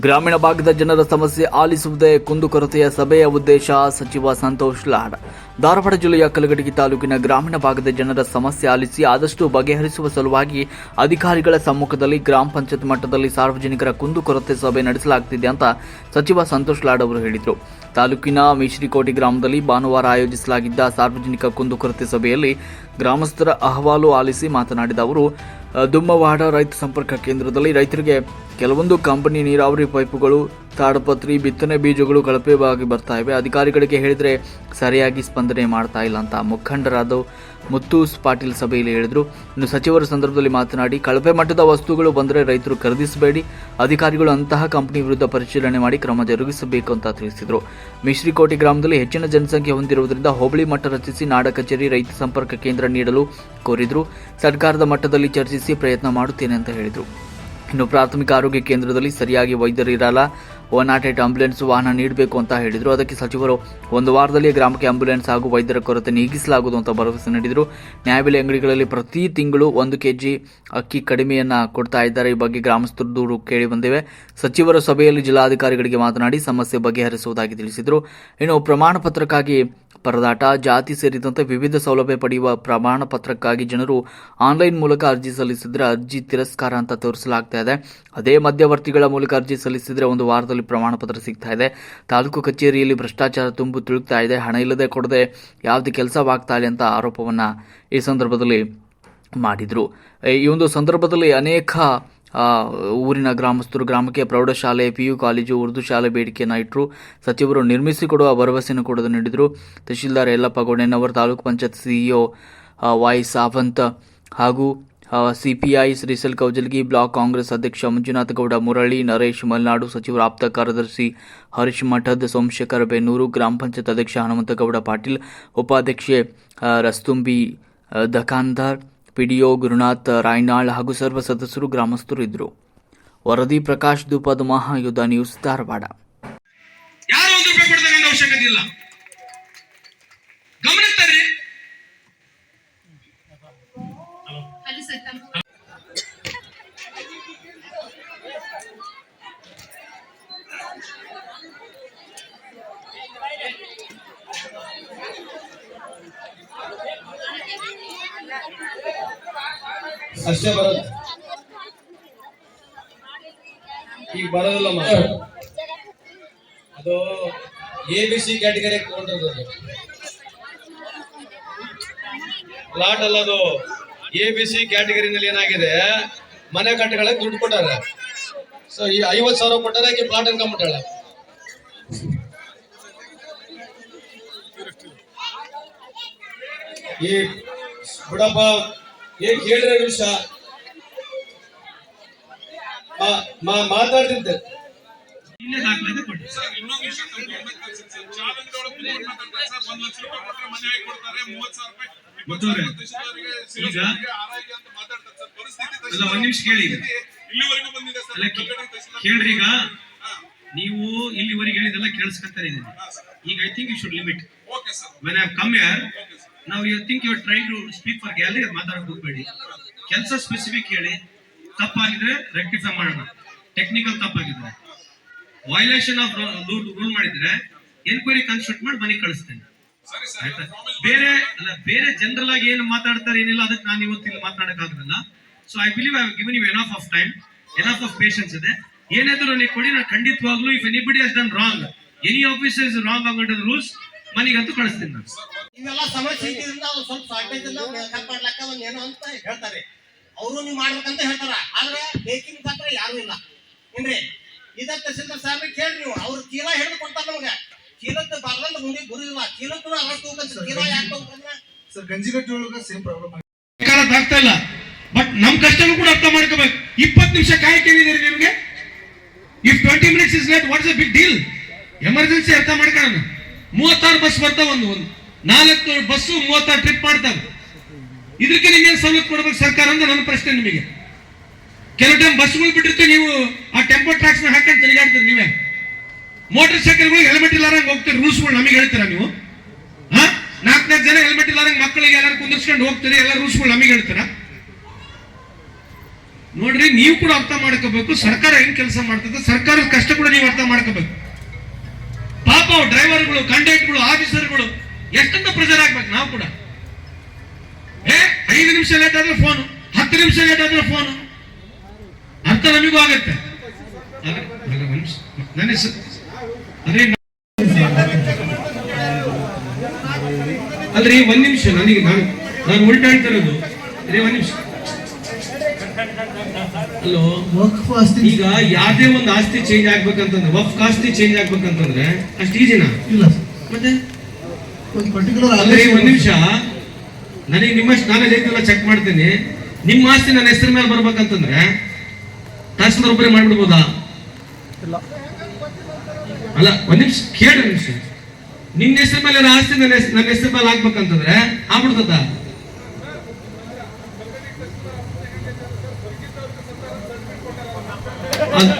ಗ್ರಾಮೀಣ ಭಾಗದ ಜನರ ಸಮಸ್ಯೆ ಆಲಿಸುವುದೇ ಕುಂದುಕೊರತೆಯ ಸಭೆಯ ಉದ್ದೇಶ ಸಚಿವ ಸಂತೋಷ್ ಲಾಡ್. ಧಾರವಾಡ ಜಿಲ್ಲೆಯ ಕಲಗಡಿಗೆ ತಾಲೂಕಿನ ಗ್ರಾಮೀಣ ಭಾಗದ ಜನರ ಸಮಸ್ಯೆ ಆಲಿಸಿ ಆದಷ್ಟು ಬಗೆಹರಿಸುವ ಸಲುವಾಗಿ ಅಧಿಕಾರಿಗಳ ಸಮ್ಮುಖದಲ್ಲಿ ಗ್ರಾಮ ಪಂಚಾಯತ್ ಮಟ್ಟದಲ್ಲಿ ಸಾರ್ವಜನಿಕರ ಕುಂದುಕೊರತೆ ಸಭೆ ನಡೆಸಲಾಗುತ್ತಿದೆ ಅಂತ ಸಚಿವ ಸಂತೋಷ್ ಲಾಡ್ ಅವರು ಹೇಳಿದರು. ತಾಲೂಕಿನ ಮಿಶ್ರಿಕೋಟೆ ಗ್ರಾಮದಲ್ಲಿ ಭಾನುವಾರ ಆಯೋಜಿಸಲಾಗಿದ್ದ ಸಾರ್ವಜನಿಕ ಕುಂದುಕೊರತೆ ಸಭೆಯಲ್ಲಿ ಗ್ರಾಮಸ್ಥರ ಅಹವಾಲು ಆಲಿಸಿ ಮಾತನಾಡಿದ ಅವರು ದುಮ್ಮವಾಡ ರೈತ ಸಂಪರ್ಕ ಕೇಂದ್ರದಲ್ಲಿ ರೈತರಿಗೆ ಕೆಲವೊಂದು ಕಂಪನಿ ನೀರಾವರಿ ಪೈಪುಗಳು ತಾಡಪತ್ರಿ ಬಿತ್ತನೆ ಬೀಜಗಳು ಕಳಪೆವಾಗಿ ಬರ್ತಾ ಇವೆ. ಅಧಿಕಾರಿಗಳಿಗೆ ಹೇಳಿದರೆ ಸರಿಯಾಗಿ ಸ್ಪಂದನೆ ಮಾಡ್ತಾ ಇಲ್ಲ ಅಂತ ಮುಖಂಡರಾದ ಮುತ್ತೂಸ್ ಪಾಟೀಲ್ ಸಭೆಯಲ್ಲಿ ಹೇಳಿದರು. ಇನ್ನು ಸಚಿವರ ಸಂದರ್ಭದಲ್ಲಿ ಮಾತನಾಡಿ, ಕಳಪೆ ಮಟ್ಟದ ವಸ್ತುಗಳು ಬಂದರೆ ರೈತರು ಖರೀದಿಸಬೇಡಿ. ಅಧಿಕಾರಿಗಳು ಅಂತಹ ಕಂಪನಿ ವಿರುದ್ಧ ಪರಿಶೀಲನೆ ಮಾಡಿ ಕ್ರಮ ಜರುಗಿಸಬೇಕು ಅಂತ ತಿಳಿಸಿದರು. ಮಿಶ್ರಿಕೋಟೆ ಗ್ರಾಮದಲ್ಲಿ ಹೆಚ್ಚಿನ ಜನಸಂಖ್ಯೆ ಹೊಂದಿರುವುದರಿಂದ ಹೋಬಳಿ ಮಟ್ಟ ರಚಿಸಿ ನಾಡ ಕಚೇರಿ ರೈತ ಸಂಪರ್ಕ ಕೇಂದ್ರ ನೀಡಲು ಕೋರಿದರು. ಸರ್ಕಾರದ ಮಟ್ಟದಲ್ಲಿ ಚರ್ಚಿಸಿ ಪ್ರಯತ್ನ ಮಾಡುತ್ತೇನೆ ಅಂತ ಹೇಳಿದರು. ಇನ್ನು ಪ್ರಾಥಮಿಕ ಆರೋಗ್ಯ ಕೇಂದ್ರದಲ್ಲಿ ಸರಿಯಾಗಿ ವೈದ್ಯರು ಇರಲ್ಲ. ಒನ್ ನಾಟ್ ಏಟ್ ಆಂಬ್ಯುಲೆನ್ಸ್ ವಾಹನ ನೀಡಬೇಕು ಅಂತ ಹೇಳಿದರು. ಅದಕ್ಕೆ ಸಚಿವರು ಒಂದು ವಾರದಲ್ಲಿ ಗ್ರಾಮಕ್ಕೆ ಆಂಬ್ಯುಲೆನ್ಸ್ ಹಾಗೂ ವೈದ್ಯರ ಕೊರತೆ ನೀಗಿಸಲಾಗುವುದು ಅಂತ ಭರವಸೆ ನೀಡಿದರು. ನ್ಯಾಯಬೆಲೆ ಅಂಗಡಿಗಳಲ್ಲಿ ಪ್ರತಿ ತಿಂಗಳು ಒಂದು ಕೆಜಿ ಅಕ್ಕಿ ಕಡಿಮೆಯನ್ನು ಕೊಡ್ತಾ ಇದ್ದಾರೆ. ಈ ಬಗ್ಗೆ ಗ್ರಾಮಸ್ಥರು ದೂರು ಕೇಳಿ ಬಂದಿವೆ. ಸಚಿವರ ಸಭೆಯಲ್ಲಿ ಜಿಲ್ಲಾಧಿಕಾರಿಗಳಿಗೆ ಮಾತನಾಡಿ ಸಮಸ್ಯೆ ಬಗೆಹರಿಸುವುದಾಗಿ ತಿಳಿಸಿದರು. ಇನ್ನು ಪ್ರಮಾಣ ಪತ್ರಕ್ಕಾಗಿ ಪರದಾಟ, ಜಾತಿ ಸೇರಿದಂತೆ ವಿವಿಧ ಸೌಲಭ್ಯ ಪಡೆಯುವ ಪ್ರಮಾಣ ಪತ್ರಕ್ಕಾಗಿ ಜನರು ಆನ್ಲೈನ್ ಮೂಲಕ ಅರ್ಜಿ ಸಲ್ಲಿಸಿದರೆ ಅರ್ಜಿ ತಿರಸ್ಕಾರ ಅಂತ ತೋರಿಸಲಾಗ್ತಾ ಇದೆ. ಅದೇ ಮಧ್ಯವರ್ತಿಗಳ ಮೂಲಕ ಅರ್ಜಿ ಸಲ್ಲಿಸಿದರೆ ಒಂದು ವಾರದಲ್ಲಿ ಪ್ರಮಾಣ ಪತ್ರ ಸಿಗ್ತಾ ಇದೆ. ತಾಲೂಕು ಕಚೇರಿಯಲ್ಲಿ ಭ್ರಷ್ಟಾಚಾರ ತುಂಬು ತುಳುಕ್ತಾ ಇದೆ. ಹಣ ಇಲ್ಲದೆ ಕೊಡದೆ ಯಾವುದೇ ಕೆಲಸವಾಗ್ತಾ ಇಲ್ಲ ಅಂತ ಆರೋಪವನ್ನ ಈ ಸಂದರ್ಭದಲ್ಲಿ ಮಾಡಿದ್ರು. ಈ ಒಂದು ಸಂದರ್ಭದಲ್ಲಿ ಅನೇಕ ಊರಿನ ಗ್ರಾಮಸ್ಥರು, ಗ್ರಾಮಕ್ಕೆ ಪ್ರೌಢಶಾಲೆ ಪಿ ಯು ಕಾಲೇಜು, ಉರ್ದು ಶಾಲೆ ಬೇಡಿಕೆಯನ್ನು ಇಟ್ಟರು ಸಚಿವರು ನಿರ್ಮಿಸಿಕೊಡುವ ಭರವಸೆಯನ್ನು ಕೂಡ ನೀಡಿದರು. ತಹಶೀಲ್ದಾರ್ ಯಲ್ಲಪ್ಪ ಗೌಡಣ್ಣವರ್ ತಾಲೂಕು ಪಂಚಾಯತ್ ಸಿಇಒ ವಾಯ್ ಸಾವಂತ್ ಹಾಗೂ ಸಿಪಿಐ ಶ್ರೀಸಲ್ ಕೌಜಲ್ಗಿ ಬ್ಲಾಕ್ ಕಾಂಗ್ರೆಸ್ ಅಧ್ಯಕ್ಷ ಮಂಜುನಾಥ ಗೌಡ ಮುರಳಿ ನರೇಶ್ ಮಲ್ನಾಡು ಸಚಿವ ಆಪ್ತ ಕಾರ್ಯದರ್ಶಿ ಹರೀಶ್ ಮಠದ್ ಸೋಮಶೇಖರ್ ಬೆನ್ನೂರು ಗ್ರಾಮ ಪಂಚಾಯತ್ ಅಧ್ಯಕ್ಷ ಹನುಮಂತಗೌಡ ಪಾಟೀಲ್ ಉಪಾಧ್ಯಕ್ಷೆ ರಸ್ತುಂಬಿ ಆ, ದಖಾನ್ದಾರ್ ಪಿಡಿಒ ಗುರುನಾಥ್ ರಾಯ್ನಾಳ್ ಹಾಗೂ ಸರ್ವ ಸದಸ್ಯರು ಗ್ರಾಮಸ್ಥರು ಇದ್ದರು. ವರದಿ ಪ್ರಕಾಶ್ ದೂಪದ ಮಹಾಯುಧ ನ್ಯೂಸ್ ಧಾರವಾಡ. ಯಾರು ಒಂದು ರೂಪಾಯಿ ಕೊಡ್ತಕ್ಕಂಥ ಅವಶ್ಯಕತೆ ಇಲ್ಲ ಗಮನಿಸ್ತಾರ್ರಿ ಹಲೋ ಸರ್ ತಮ್ಮ ಅಷ್ಟೇ ಬರೋದು. ಈಗ ಬರೋದಿಲ್ಲ ಅದು ಎ ಬಿ ಸಿ ಕ್ಯಾಟಗರಿ ತಗೊಂಡಿರೋದು. ಪ್ಲಾಟ್ ಅಲ್ಲ ಅದು. ಎ ಬಿ ಸಿ ಕ್ಯಾಟಗರಿನಲ್ಲಿ ಏನಾಗಿದೆ? ಮನೆ ಕಟ್ಟಗಳಿಗೆ ದುಡ್ಡು ಕೊಟ್ಟಾರೆ. ಸೊ ಈ ಐವತ್ ಸಾವಿರ ಕೊಟ್ಟಾರೆ, ಆಕೆ ಪ್ಲಾಟ್ ಅನ್ಕೊಂಬಿಟ್ಟಾಳೆ ಈ ಬಿಡಪ್ಪ ಏನ್ ಕೇಳಿದ್ರೆ ಮಾ- ಮಾತಾಡ್ತಿದ್ದೆ. ಒಂದ್ ಲಕ್ಷ ರೂಪಾಯಿ ಕೊಟ್ರೆ ಮನೆ ಕೊಡ್ತಾರೆ, ಮೂವತ್ತು ಸಾವಿರ ರೂಪಾಯಿ, ಇಪ್ಪತ್ತು ಗೊತ್ತವ್ರೆ. ಸಾವಿರ ತಹಶೀಲ್ದಾರ್ಗೆ, ಅಂತ ಮಾತಾಡ್ತಾರೆ. ಸರ್. ಪರಿಸ್ಥಿತಿ ಅಲ್ಲ, ಒಂದ್ ನಿಮಿಷ ಕೇಳಿ ಕೇಳ್ರಿ ಈಗ. ನೀವು ಇಲ್ಲಿವರೆಗೆ ಹೇಳಿದೆಲ್ಲ ಕೇಳಿಸ್ಕೊತಾರೆ ಇದೀನಿ ಈಗ I think you should limit okay sir when I come here ನಾವು you think you try to speak for gallery ಮಾತಾಡೋಕೆ ಹೋಗ್ಬೇಡಿ. ಕೆಲಸ ಸ್ಪೆಸಿಫಿಕ್ ಹೇಳಿ. ತಪ್ಪಾಗಿದ್ರೆ ರೆಕ್ಟಿಫೈ ಮಾಡೋಣ. ಟೆಕ್ನಿಕಲ್ ತಪ್ಪಾಗಿದ್ರೆ ವೈಲೇಷನ್ ಆಫ್ ರೂಲ್ ಮಾಡಿದ್ರೆ ಎನ್ಕ್ವೈರಿ ಕನ್ಸ್ಟ್ರಕ್ಟ್ ಮಾಡಿ ಮನೆಗೆ ಕಳಿಸ್ತೇನೆ. ಬೇರೆ, ಅಲ್ಲ, ಬೇರೆ ಜನರಲ್ ಆಗಿ ಏನು ಮಾತಾಡ್ತಾರೆ, ಏನಿಲ್ಲ, ಅದಕ್ಕೆ ನಾನು ಇವತ್ತು ಇಲ್ಲಿ ಮಾತಾಡಕ್ ಆಗಲ್ಲ. So I believe I given you enough of time enough of patience ಇದೆ. ಏನಾದ್ರು ನೀವು ಕೊಡಿ, ನಾನು ಖಂಡಿತವಾಗ್ಲೂ if anybody has done wrong any officer wrong against rules ಮನೆಗಂತೂ ಕಳಿಸ್ತೀನಿ ನಾನು. ಇವೆಲ್ಲ ಸಮಸ್ಯೆ ಇದ್ದಿದ್ರಿಂದ ಅವ್ರು ಸ್ವಲ್ಪ ಶಾರ್ಟೇಜ್ ಮಾಡ್ಲಕ್ಕ ಒಂದ್ ಏನೋ ಅಂತ ಹೇಳ್ತಾರೆ. ಅವರು ನೀವು ಮಾಡ್ಬೇಕಂತ ಹೇಳ್ತಾರ. ಆದ್ರೆ ಬೇಕಿಂಗ್ ಪಾತ್ರ ಯಾರು ಇಲ್ಲ. ಏನ್ರಿ? ಇದ ತಹಸೀಲ್ದಾರ್ ಸಾಹೇಬ್ ಕೇಳಿ ನೀವು. ಅವ್ರು ಚೀಲ ಹಿಡಿದು ಕೊಡ್ತಾರ ನಮ್ಗೆ. ಚೀಲದ ಬರ್ಲಂದ ಮುಂದೆ ಗುರುದಿಲ್ಲ ಚೀಲಕ್ಕೂ ಅರವತ್ತು ಹೋಗ್ಬೇಕು ಚೀಲ ಯಾಕೆ ಸರ್ ಗಂಜಿಗಟ್ಟಿ ಒಳಗ ಸೇಮ್ ಪ್ರಾಬ್ಲಮ್ ಆಗ್ತಾ ಇಲ್ಲ. ಬಟ್ ನಮ್ ಕಷ್ಟನೂ ಕೂಡ ಅರ್ಥ ಮಾಡ್ಕೋಬೇಕು. ಇಪ್ಪತ್ತು ನಿಮಿಷ ಕಾಯಕ್ಕೆ ಏನಿದೆ ನಿಮ್ಗೆ? If twenty minutes is late what's a big deal emergency ಅರ್ಥ ಮಾಡ್ಕೊಳ್ಳೋಣ. ಮೂವತ್ತಾರು ಬಸ್ ಬರ್ತಾವ ಒಂದು ಒಂದು. ನಾಲ್ಕು ಬಸ್ಸು ಮೂವತ್ತಾರು ಟ್ರಿಪ್ ಮಾಡ್ತಾರೆ. ಇದಕ್ಕೆ ನಿಮ್ಗೇನು ಸವಲತ್ತು ಕೊಡ್ಬೇಕು ಸರ್ಕಾರ ಅಂದ್ರೆ ನನ್ನ ಪ್ರಶ್ನೆ ನಿಮಗೆ. ಕೆಲವು ಟೈಮ್ ಬಸ್ಗಳು ಬಿಟ್ಟಿರ್ತೀವಿ ನೀವು, ಆ ಟೆಂಪೋ ಟ್ರಾಕ್ಸ್ ಹಾಕೊಂಡು ತಿರುಗಾಡ್ತೀರಿ ನೀವೇ. ಮೋಟರ್ ಸೈಕಲ್ಗಳು ಹೆಲ್ಮೆಟ್ ಇಲ್ಲಾರಂಗೆ ಹೋಗ್ತೀರಿ ರೂಲ್ಸ್ಗಳು ನಮಗೆ ಹೇಳ್ತೀರಾ ನೀವು? ಹಾ? ನಾಲ್ಕು ಜನ ಹೆಲ್ಮೆಟ್ ಇಲ್ಲಾರಂಗೆ ಮಕ್ಕಳಿಗೆ ಎಲ್ಲರೂ ಕುಂದಿರ್ಸ್ಕೊಂಡು ಹೋಗ್ತೀರಿ, ಎಲ್ಲ ರೂಲ್ಸ್ಗಳು ನಮಗೆ ಹೇಳ್ತೀರಾ? ನೋಡ್ರಿ, ನೀವು ಕೂಡ ಅರ್ಥ ಮಾಡ್ಕೋಬೇಕು, ಸರ್ಕಾರ ಹೆಂಗ್ ಕೆಲಸ ಮಾಡ್ತದೆ, ಸರ್ಕಾರದ ಕಷ್ಟ ಕೂಡ ನೀವು ಅರ್ಥ ಮಾಡ್ಕೋಬೇಕು. ಪಾಪ ಡ್ರೈವರ್ಗಳು ಕಂಡಕ್ಟರ್ಗಳು ಆಫೀಸರ್ಗಳು ಎಷ್ಟಂತ ಪ್ರೆಷರ್ ಆಗ್ಬೇಕು ನಾವು ಕೂಡ. ಏ ಐದು ನಿಮಿಷ ಲೇಟ್ ಆದ್ರೆ ಫೋನ್ ಹತ್ತು ನಿಮಿಷ ಲೇಟ್ ಆದ್ರೆ ಫೋನ್ ಅಂತ ನಮಗೂ ಆಗತ್ತೆ. ನನ್ನ ಅದೇ ಅಲ್ರಿ ಒಂದ್ ನಿಮಿಷ ನನಗೆ ನಾನು ನಾನು ಉಲ್ಟಾ ಹೇಳ್ತಿರೋದು ರೀ ಒಂದ್ ನಿಮಿಷ. ಹಲೋ ಈಗ ಯಾವುದೇ ಒಂದು ಆಸ್ತಿ ಚೇಂಜ್ ಆಗ್ಬೇಕಂತಂದ್ರೆ ವಫ್ ಆಸ್ತಿ ಚೇಂಜ್ ಆಗ್ಬೇಕಂತಂದ್ರೆ ಅಷ್ಟು ಈಜಿನಾ ಇಲ್ಲ ಮತ್ತೆ? ಒಂದು ಪರ್ಟಿಕ್ಯುಲರ್ ಅಂದ್ರೆ ಒಂದ್ ನಿಮಿಷ. ನನಗೆ ನಿಮ್ಮಷ್ಟು ನಾಲೆಜ್ ಐತೆಲ್ಲ ಚೆಕ್ ಮಾಡ್ತೀನಿ. ನಿಮ್ಮ ಆಸ್ತಿ ನನ್ನ ಹೆಸರು ಮೇಲೆ ಬರ್ಬೇಕಂತಂದ್ರೆ ತಹಸೀಲ್ದಾರ್ ಒಬ್ಬರೇ ಮಾಡ್ಬಿಡ್ಬೋದಾ? ಅಲ್ಲ ಒಂದ್ ನಿಮಿಷ ಕೇಳಿ ನಿಮಿಷ. ನಿನ್ನ ಹೆಸರು ಮೇಲೆ ಆಸ್ತಿ ನನ್ನ ಹೆಸ್- ನನ್ನ ಹೆಸರು ಮೇಲೆ ಆಗ್ಬೇಕಂತಂದ್ರೆ ಆಗ್ಬಿಡ್ತದ? ಅಲ್ಲ